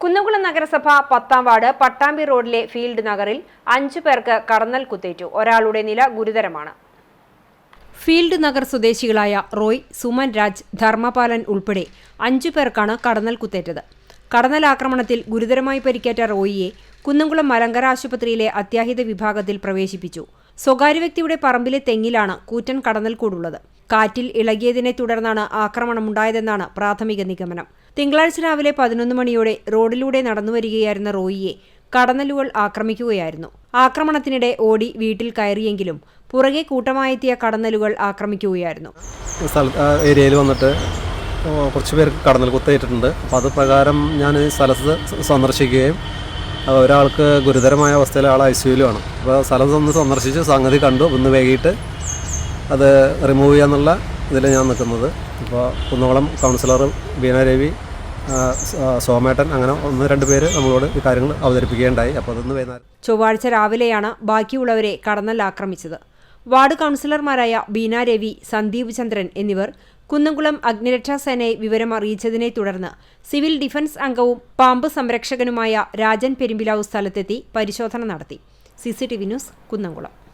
കുന്നംകുളം നഗരസഭ പത്താം വാർഡ് പട്ടാമ്പി റോഡിലെ ഫീൽഡ് നഗറിൽ അഞ്ചു പേർക്ക് കടന്നൽ കുത്തേറ്റു. ഒരാളുടെ നില ഗുരുതരമാണ്. ഫീൽഡ് നഗർ സ്വദേശികളായ റോയ് സുമൻ രാജ് ധർമ്മപാലൻ ഉൾപ്പെടെ അഞ്ചു പേർക്കാണ് കടന്നൽ കുത്തേറ്റത്. കടന്നൽ ആക്രമണത്തിൽ ഗുരുതരമായി പരിക്കേറ്റ റോയിയെ കുന്നംകുളം മലങ്കര ആശുപത്രിയിലെ അത്യാഹിത വിഭാഗത്തിൽ പ്രവേശിപ്പിച്ചു. സ്വകാര്യ വ്യക്തിയുടെ പറമ്പിലെ തെങ്ങിലാണ് കൂറ്റൻ കടന്നൽ കൂടുള്ളത്. കാറ്റിൽ ഇളകിയതിനെ തുടർന്നാണ് ആക്രമണമുണ്ടായതെന്നാണ് പ്രാഥമിക നിഗമനം. തിങ്കളാഴ്ച രാവിലെ പതിനൊന്ന് മണിയോടെ റോഡിലൂടെ നടന്നുവരികയായിരുന്ന റോയിയെ കടന്നലുകൾ ആക്രമിക്കുകയായിരുന്നു. ആക്രമണത്തിനിടെ ഓടി വീട്ടിൽ കയറിയെങ്കിലും പുറകെ കൂട്ടമായെത്തിയ കടന്നലുകൾ ആക്രമിക്കുകയായിരുന്നു. ഏരിയയിൽ വന്നിട്ട് കുറച്ച് പേർക്ക് കടന്നൽ കുത്തേറ്റിട്ടുണ്ട്. അപ്പോൾ അത് പ്രകാരം ഞാൻ സ്ഥലത്ത് സന്ദർശിക്കുകയും ഒരാൾക്ക് ഗുരുതരമായ അവസ്ഥയിൽ ആൾ ഐ സിയുലുമാണ് അപ്പോൾ സ്ഥലം ഒന്ന് സന്ദർശിച്ച് സംഗതി കണ്ടു. ഒന്ന് വൈകിട്ട് അത് റിമൂവ് ചെയ്യാന്നുള്ള ഇതിൽ ഞാൻ നിൽക്കുന്നത് ഇപ്പോൾ കുന്നോളം കൗൺസിലർ ബീന രവി ആ, സ- ആ, സോമേട്ടൻ അങ്ങനെ ഒന്ന് രണ്ട് പേര് നമ്മളോട് ഈ കാര്യങ്ങൾ അവതരിപ്പിക്കുകയുണ്ടായി. അപ്പോൾ അതൊന്ന് വൈകുന്നേരം. ചൊവ്വാഴ്ച രാവിലെയാണ് ബാക്കിയുള്ളവരെ കടന്നൽ ആക്രമിച്ചത്. വാർഡ് കൗൺസിലർമാരായ ബീന രവി സന്ദീപ് ചന്ദ്രൻ എന്നിവർ കുന്നംകുളം അഗ്നിരക്ഷാ സേനയെ വിവരം അറിയിച്ചതിനെ തുടർന്ന് സിവിൽ ഡിഫൻസ് അംഗവും പാമ്പ് സംരക്ഷകനുമായ രാജൻ പെരുമ്പിലാവ് സ്ഥലത്തെത്തി പരിശോധന നടത്തി. CCTV news Kunnamkulam.